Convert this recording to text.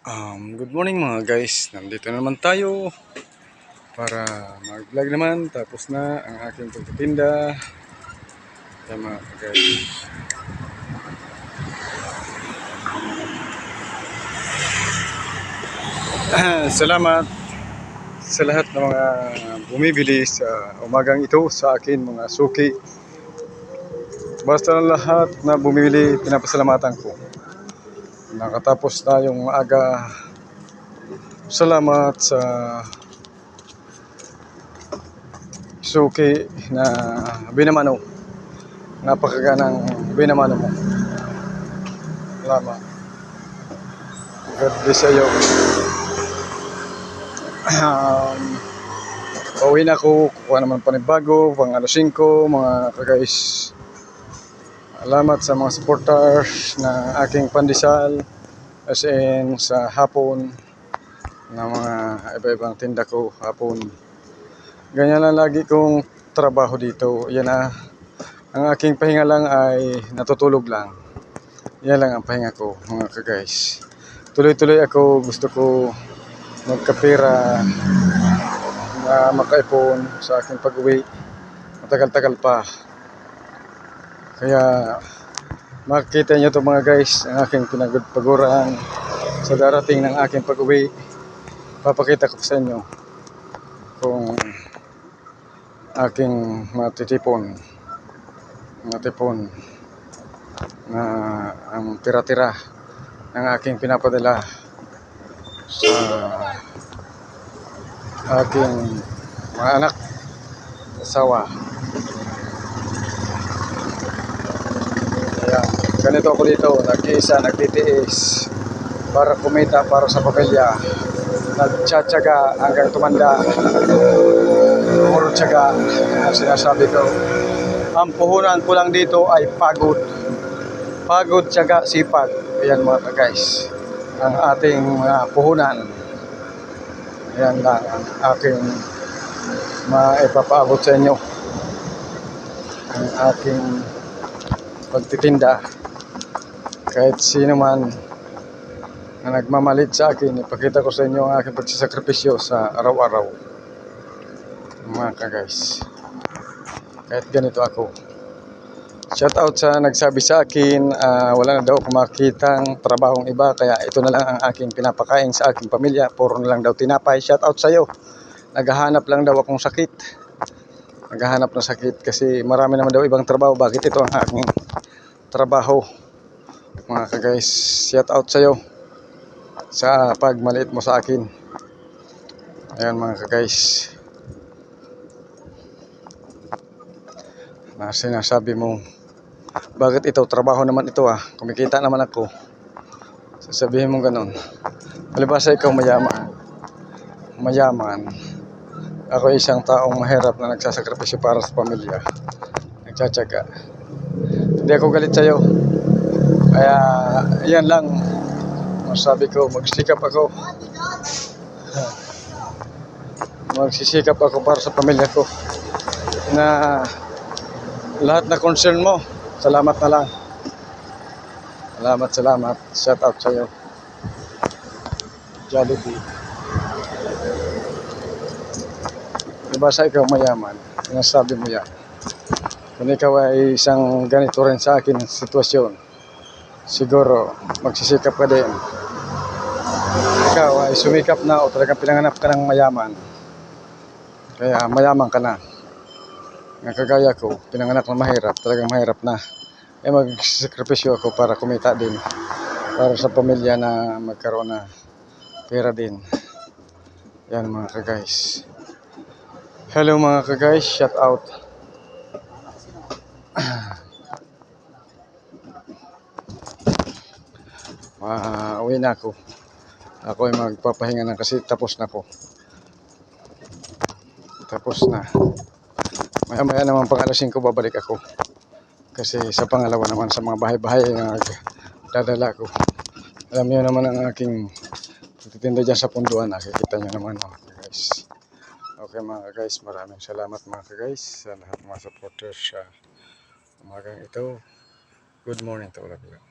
Um, good morning mga guys. Nandito na naman tayo para mag-vlog naman. Tapos na ang aking pagtitinda. Kaya guys. Salamat sa lahat ng mga bumibili sa umagang ito sa akin mga suki. Basta lahat na bumibili, pinapasalamatan ko. Nakatapos na yung aga. Salamat sa suki na binamano. Napakaganang binamano mo. Salamat. God bless sa'yo. Um, pauwi na ako. Kukuha naman panibago. Pang alas 5, mga kagais. Salamat sa mga supporters na aking pandesal as in sa hapon na mga iba-ibang tinda ko hapon. Ganyan lang lagi kong trabaho dito. Yan na. Ang aking pahinga lang ay natutulog lang. Yan lang ang pahinga ko mga ka-guys. Tuloy-tuloy ako. Gusto ko magkapira na makaipon sa aking pag-uwi. Matagal-tagal pa. Kaya makikita nyo ito mga guys, ang aking pinagpaguran sa darating ng aking pag-uwi. Papakita ko sa inyo kung aking matitipon matipon na ang tira-tira ng aking pinapadala sa aking mga anak asawa Ayan. Ganito ako dito, nag-iisa, nagtitiis para kumita para sa pamilya. Nagtsatsaga hanggang tumanda. Puro tsaga ang sinasabi ko. Ang puhunan ko lang dito ay pagod. Pagod, tsaga, sipag. Ayan mga guys. Ang ating mga puhunan. Ayan lang ang aking maipapaabot sa inyo. Ang aking pagtitinda kahit sino man na nagmamalit sa akin ipakita ko sa inyo ang aking pagsasakripisyo sa araw-araw. Mga ka-guys kahit ganito ako. Shout out sa nagsabi sa akin ah, wala na daw ako makitang trabahong iba kaya ito na lang ang aking pinapakain sa aking pamilya. Puro na lang daw tinapay. Shout out sa iyo naghahanap lang daw akong sakit. Naghahanap ng sakit kasi marami naman daw ibang trabaho. Bakit ito ang aking trabaho mga ka-guys shout out sa iyo sa pagmaliit mo sa akin. Ayan mga ka-guys na sinasabi mo bakit ito? Trabaho naman ito ah. Kumikita naman ako. Sasabihin mo ganun. Palibasa ikaw mayaman. Mayaman. Ako isang taong mahirap na nagsasakripisyo para sa pamilya. Nagtsatsaga. Hindi ako galit sa'yo kaya yan lang. Masabi ko magsikap ako. Magsisikap ako para sa pamilya ko. Na lahat na concern mo salamat na lang. Salamat salamat. Shout out sa'yo. Jollibee. Diba sa ikaw mayaman? Sinasabi mo yan. Kung ikaw ay isang ganito rin sa akin sitwasyon, siguro magsisikap ka din. Ikaw ay sumikap na o talagang pinanganap ka ng mayaman. Kaya mayaman ka na. Nga kagaya ko, pinanganak na mahirap, talagang mahirap na. Eh magsisakripisyo ako para kumita din. Para sa pamilya na magkaroon na pera din. Yan mga ka-guys. Hello mga ka-guys, shout out. Mauwi na ako. Ako ay magpapahinga na kasi tapos na ko. Tapos na. Maya maya naman pang alas 5 babalik ako. Kasi sa pangalawa naman sa mga bahay-bahay na dadala ko. Alam niyo naman ang aking pagtitinda dyan sa punduan. Nakikita niyo naman mga guys. Okay mga guys, maraming salamat mga guys sa lahat mga supporters sa umagang ito. Good morning to all of you.